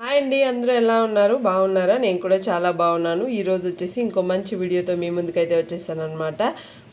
Hi అండి అందరూ ఎలా ఉన్నారు? బాగున్నారా? నేను కూడా చాలా బాగున్నాను. ఈరోజు వచ్చేసి ఇంకో మంచి వీడియోతో మీ ముందుకైతే వచ్చేసాను అనమాట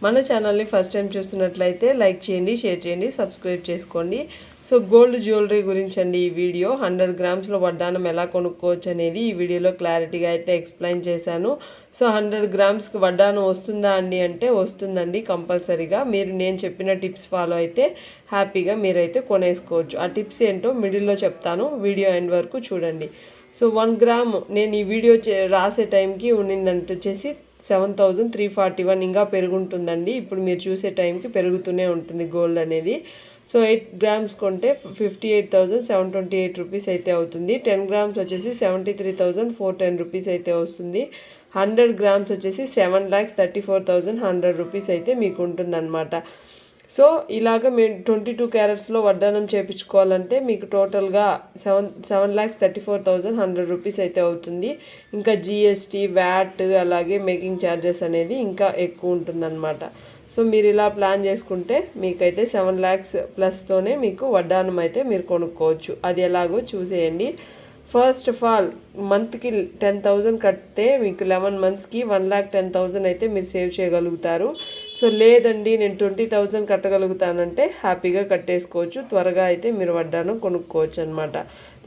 మన ఛానల్ని ఫస్ట్ టైం చూస్తున్నట్లయితే లైక్ చేయండి షేర్ చేయండి సబ్స్క్రైబ్ చేసుకోండి. సో గోల్డ్ జ్యువెలరీ గురించి అండి ఈ వీడియో హండ్రెడ్ గ్రామ్స్లో వడ్డానం ఎలా కొనుక్కోవచ్చు అనేది ఈ వీడియోలో క్లారిటీగా అయితే ఎక్స్ప్లెయిన్ చేశాను. సో హండ్రెడ్ గ్రామ్స్కి వడ్డానం వస్తుందా అండి అంటే వస్తుందండి కంపల్సరీగా. మీరు నేను చెప్పిన టిప్స్ ఫాలో అయితే హ్యాపీగా మీరైతే కొనేసుకోవచ్చు. ఆ టిప్స్ ఏంటో మిడిల్లో చెప్తాను. వీడియో ఎండ్ వరకు చూడండి. సో వన్ గ్రామ్ నేను ఈ వీడియో చే- రాసే టైంకి ఉన్నిందంటే వచ్చేసి seven thousand three forty one ఇంకా పెరుగుంటుందండి. ఇప్పుడు మీరు చూసే టైంకి పెరుగుతూనే ఉంటుంది గోల్డ్ అనేది. సో ఎయిట్ గ్రామ్స్ కొంటే fifty eight thousand seven twenty eight rupees అయితే అవుతుంది. టెన్ గ్రామ్స్ వచ్చేసి seventy three thousand four ten rupees అయితే వస్తుంది. హండ్రెడ్ గ్రామ్స్ వచ్చేసి seven lakhs thirty four thousand hundred rupees అయితే మీకు ఉంటుందన్నమాట. సో ఇలాగ మేము ట్వంటీ టూ క్యారెట్స్లో వడ్డానం చేయించుకోవాలంటే మీకు టోటల్గా seven seven lakhs thirty four thousand hundred rupees అయితే అవుతుంది. ఇంకా జిఎస్టీ వ్యాట్ అలాగే మేకింగ్ ఛార్జెస్ అనేది ఇంకా ఎక్కువ ఉంటుందన్నమాట. సో మీరు ఇలా ప్లాన్ చేసుకుంటే మీకైతే సెవెన్ ల్యాక్స్ ప్లస్తోనే మీకు వడ్డానం అయితే మీరు కొనుక్కోవచ్చు. అది ఎలాగో చూసేయండి. ఫస్ట్ ఆఫ్ ఆల్ మంత్కి టెన్ థౌజండ్ కడితే మీకు లెవెన్ మంత్స్కి వన్ ల్యాక్ టెన్ థౌజండ్ అయితే మీరు సేవ్ చేయగలుగుతారు. సో లేదండి నేను ట్వంటీ థౌజండ్ కట్టగలుగుతానంటే హ్యాపీగా కట్టేసుకోవచ్చు. త్వరగా అయితే మీరు వడ్డాను కొనుక్కోవచ్చు అనమాట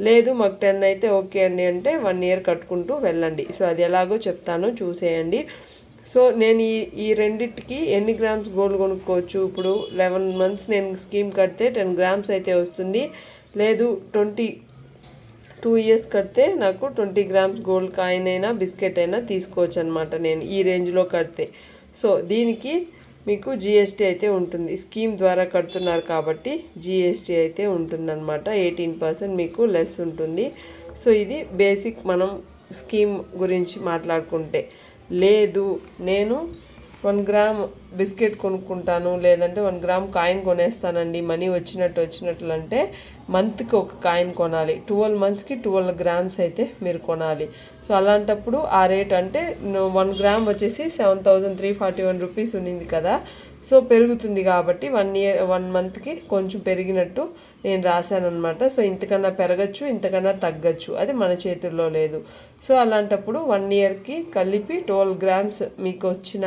లేదు మాకు టెన్ అయితే ఓకే అండి అంటే వన్ ఇయర్ కట్టుకుంటూ వెళ్ళండి. సో అది ఎలాగో చెప్తాను చూసేయండి. సో నేను ఈ ఈ రెండిటికి ఎన్ని గ్రామ్స్ గోల్డ్ కొనుక్కోవచ్చు? ఇప్పుడు లెవెన్ మంత్స్ నేను స్కీమ్ కడితే టెన్ గ్రామ్స్ అయితే వస్తుంది. లేదు ట్వంటీ టూ ఇయర్స్ కడితే నాకు ట్వంటీ గ్రామ్స్ గోల్డ్ కాయిన్ అయినా బిస్కెట్ అయినా తీసుకోవచ్చు అనమాట నేను ఈ రేంజ్లో కడితే. సో దీనికి మీకు జిఎస్టీ అయితే ఉంటుంది. స్కీమ్ ద్వారా కడుతున్నారు కాబట్టి జిఎస్టీ అయితే ఉంటుందన్నమాట. ఎయిటీన్ పర్సెంట్ మీకు లెస్ ఉంటుంది. సో ఇది బేసిక్ మనం స్కీమ్ గురించి మాట్లాడుకుంటే. లేదు నేను వన్ గ్రామ్ బిస్కెట్ కొనుక్కుంటాను లేదంటే వన్ గ్రామ్ కాయిన్ కొనేస్తానండి. మనీ వచ్చినట్టు వచ్చినట్లు అంటే మంత్కి ఒక కాయిన్ కొనాలి. ట్వెల్వ్ మంత్స్కి ట్వెల్వ్ గ్రామ్స్ అయితే మీరు కొనాలి. సో అలాంటప్పుడు ఆ రేట్ అంటే వన్ గ్రామ్ వచ్చేసి seven thousand three forty one rupees ఉన్నింది కదా. సో పెరుగుతుంది కాబట్టి వన్ ఇయర్ వన్ మంత్కి కొంచెం పెరిగినట్టు నేను రాశాను అనమాట సో ఇంతకన్నా పెరగచ్చు ఇంతకన్నా తగ్గచ్చు. అది మన చేతుల్లో లేదు. సో అలాంటప్పుడు వన్ ఇయర్కి కలిపి ట్వెల్వ్ గ్రామ్స్ మీకు వచ్చిన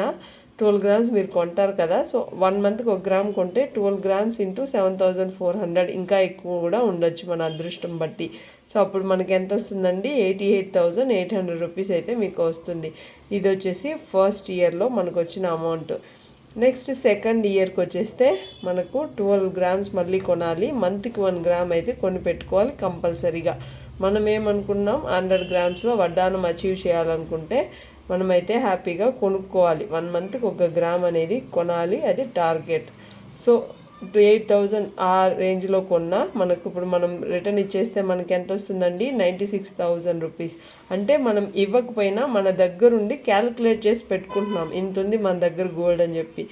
ట్వెల్వ్ గ్రామ్స్ మీరు కొంటారు కదా సో వన్ మంత్కి ఒక గ్రామ్ కొంటే twelve grams into seven thousand four hundred ఇంకా ఎక్కువ కూడా ఉండొచ్చు మన అదృష్టం బట్టి. సో అప్పుడు మనకి ఎంత వస్తుందండి? Eighty eight thousand eight hundred rupees అయితే మీకు వస్తుంది. ఇది వచ్చేసి ఫస్ట్ ఇయర్లో మనకు వచ్చిన అమౌంట్. నెక్స్ట్ సెకండ్ ఇయర్కి వచ్చేస్తే మనకు ట్వెల్వ్ గ్రామ్స్ మళ్ళీ కొనాలి. మంత్కి వన్ గ్రామ్ అయితే కొని పెట్టుకోవాలి కంపల్సరీగా. మనం ఏమనుకున్నాం? హండ్రెడ్ గ్రామ్స్లో వడ్డానం అచీవ్ చేయాలనుకుంటే మనమైతే హ్యాపీగా కొనుక్కోవాలి. వన్ మంత్కి ఒక గ్రామ్ అనేది కొనాలి అది టార్గెట్. సో ఎయిట్ థౌజండ్ ఆ రేంజ్లో కొన్నా మనకు ఇప్పుడు మనం రిటర్న్ ఇచ్చేస్తే మనకి ఎంత వస్తుందండి? Ninety six thousand rupees. అంటే మనం ఇవ్వకపోయినా మన దగ్గరుండి క్యాలిక్యులేట్ చేసి పెట్టుకుంటున్నాం. ఇంత ఉంది మన దగ్గర గోల్డ్ అని చెప్పి.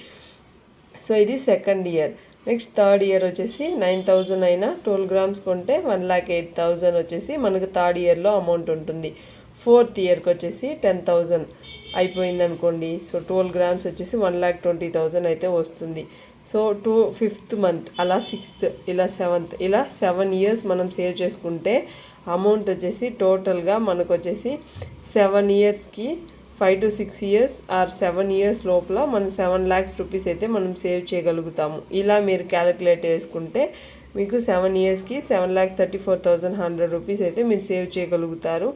సో ఇది second year. Next third year వచ్చేసి నైన్ థౌజండ్ అయినా ట్వెల్వ్ గ్రామ్స్ కొంటే వన్ ల్యాక్ ఎయిట్ థౌజండ్ వచ్చేసి మనకు థర్డ్ ఇయర్లో అమౌంట్ ఉంటుంది. ఫోర్త్ ఇయర్కి వచ్చేసి టెన్ థౌజండ్ అయిపోయింది అనుకోండి సో ట్వెల్వ్ గ్రామ్స్ వచ్చేసి వన్ ల్యాక్ ట్వంటీ థౌజండ్ అయితే వస్తుంది. సో టూ ఫిఫ్త్ మంత్ అలా సిక్స్త్ ఇలా సెవెంత్ ఇలా సెవెన్ ఇయర్స్ మనం సేవ్ చేసుకుంటే అమౌంట్ వచ్చేసి టోటల్గా మనకు వచ్చేసి సెవెన్ ఇయర్స్కి five to six years or seven years లోపల మనం సెవెన్ ల్యాక్స్ రూపీస్ అయితే మనం సేవ్ చేయగలుగుతాము. ఇలా మీరు క్యాలిక్యులేట్ చేసుకుంటే మీకు సెవెన్ ఇయర్స్కి seven lakhs thirty four thousand hundred rupees అయితే మీరు సేవ్ చేయగలుగుతారు.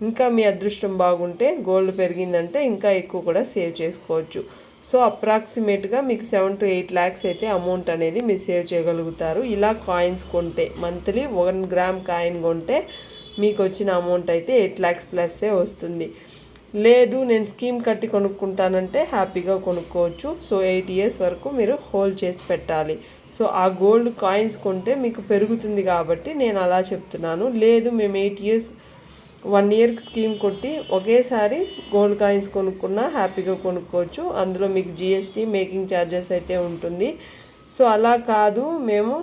ఇంకా మీ అదృష్టం బాగుంటే గోల్డ్ పెరిగిందంటే ఇంకా ఎక్కువ కూడా సేవ్ చేసుకోవచ్చు. సో అప్రాక్సిమేట్గా మీకు సెవెన్ టు ఎయిట్ ల్యాక్స్ అయితే అమౌంట్ అనేది మీరు సేవ్ చేయగలుగుతారు. ఇలా కాయిన్స్ కొంటే మంత్లీ వన్ గ్రామ్ కాయిన్ కొంటే మీకు వచ్చిన అమౌంట్ అయితే ఎయిట్ ల్యాక్స్ ప్లస్సే వస్తుంది. లేదు నేను స్కీమ్ కట్టి కొనుక్కుంటానంటే హ్యాపీగా కొనుక్కోవచ్చు. సో ఎయిట్ ఇయర్స్ వరకు మీరు హోల్డ్ చేసి పెట్టాలి. సో ఆ గోల్డ్ కాయిన్స్ కొంటే మీకు పెరుగుతుంది కాబట్టి నేను అలా చెప్తున్నాను. లేదు మేము ఎయిట్ ఇయర్స్ వన్ ఇయర్కి స్కీమ్ కొట్టి ఒకేసారి గోల్డ్ కాయిన్స్ కొనుక్కున్నా హ్యాపీగా కొనుక్కోవచ్చు. అందులో మీకు జిఎస్టీ మేకింగ్ ఛార్జెస్ అయితే ఉంటుంది. సో అలా కాదు మేము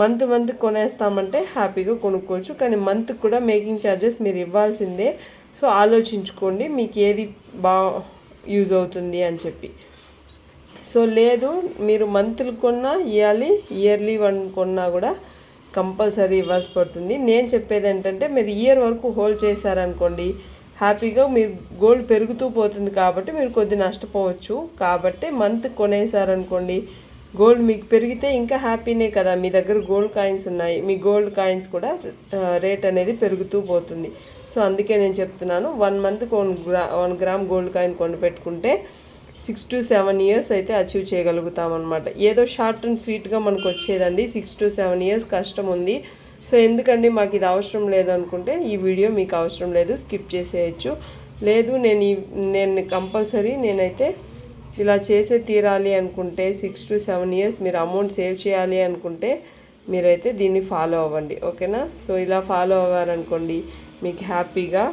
మంత్ మంత్ కొనేస్తామంటే హ్యాపీగా కొనుక్కోవచ్చు. కానీ మంత్ కూడా మేకింగ్ ఛార్జెస్ మీరు ఇవ్వాల్సిందే. సో ఆలోచించుకోండి మీకు ఏది బా యూజ్ అవుతుంది అని చెప్పి. సో లేదు మీరు మంత్లు కొన్నా ఇవ్వాలి ఇయర్లీ వన్ కొన్నా కూడా కంపల్సరీ ఇవ్వాల్సి పడుతుంది. నేను చెప్పేది ఏంటంటే మీరు ఇయర్ వరకు హోల్డ్ చేశారనుకోండి హ్యాపీగా మీరు గోల్డ్ పెరుగుతూ పోతుంది కాబట్టి మీరు కొద్ది నష్టపోవచ్చు. కాబట్టి మంత్ కొనేసారనుకోండి గోల్డ్ మీకు పెరిగితే ఇంకా హ్యాపీనే కదా. మీ దగ్గర గోల్డ్ కాయిన్స్ ఉన్నాయి మీ గోల్డ్ కాయిన్స్ కూడా రేట్ అనేది పెరుగుతూ పోతుంది. సో అందుకే నేను చెప్తున్నాను వన్ మంత్కి one gram one gram gold coin కొని పెట్టుకుంటే సిక్స్ టు సెవెన్ ఇయర్స్ అయితే అచీవ్ చేయగలుగుతాం అనమాట ఏదో షార్ట్ అండ్ స్వీట్గా మనకు వచ్చేదండి సిక్స్ టు సెవెన్ ఇయర్స్ కష్టం ఉంది. సో ఎందుకండి మాకు ఇది అవసరం లేదు అనుకుంటే ఈ వీడియో మీకు అవసరం లేదు స్కిప్ చేసేయచ్చు. లేదు నేను ఈ నేను కంపల్సరీ నేనైతే ఇలా చేసే తీరాలి అనుకుంటే సిక్స్ టు సెవెన్ ఇయర్స్ మీరు అమౌంట్ సేవ్ చేయాలి అనుకుంటే మీరైతే దీన్ని ఫాలో అవ్వండి. ఓకేనా? సో ఇలా ఫాలో అవ్వారనుకోండి మీకు హ్యాపీగా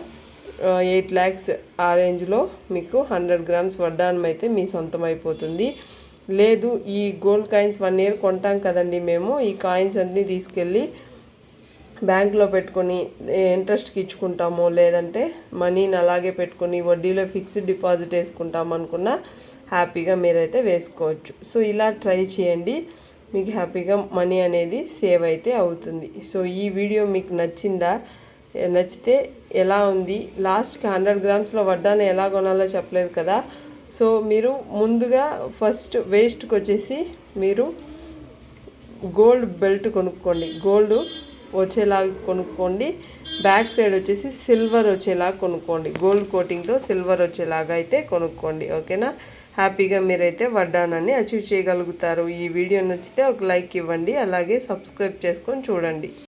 ఎయిట్ ల్యాక్స్ ఆ రేంజ్లో మీకు హండ్రెడ్ గ్రామ్స్ వడ్డానం అయితే మీ సొంతం అయిపోతుంది. లేదు ఈ గోల్డ్ కాయిన్స్ వన్ ఇయర్ కొంటాం కదండి మేము. ఈ కాయిన్స్ అన్నీ తీసుకెళ్ళి బ్యాంక్లో పెట్టుకొని ఇంట్రెస్ట్కి ఇచ్చుకుంటాము. లేదంటే మనీని అలాగే పెట్టుకొని వడ్డీలో ఫిక్స్డ్ డిపాజిట్ వేసుకుంటాం అనుకున్న హ్యాపీగా మీరైతే వేసుకోవచ్చు. సో ఇలా ట్రై చేయండి. మీకు హ్యాపీగా మనీ అనేది సేవ్ అయితే అవుతుంది. సో ఈ వీడియో మీకు నచ్చిందా? నచ్చితే ఎలా ఉంది? లాస్ట్కి హండ్రెడ్ గ్రామ్స్లో వడ్డాన్ని ఎలా కొనాలో చెప్పలేదు కదా. సో మీరు ముందుగా ఫస్ట్ వేస్ట్కి వచ్చేసి మీరు గోల్డ్ బెల్ట్ కొనుక్కోండి. గోల్డ్ వచ్చేలాగా కొనుక్కోండి. బ్యాక్ సైడ్ వచ్చేసి సిల్వర్ వచ్చేలాగా కొనుక్కోండి. గోల్డ్ కోటింగ్తో సిల్వర్ వచ్చేలాగా అయితే కొనుక్కోండి. ఓకేనా? హ్యాపీగా మీరైతే వడ్డానాన్ని అచీవ్ చేయగలుగుతారు. ఈ వీడియో నచ్చితే ఒక లైక్ ఇవ్వండి. అలాగే సబ్స్క్రైబ్ చేసుకొని చూడండి.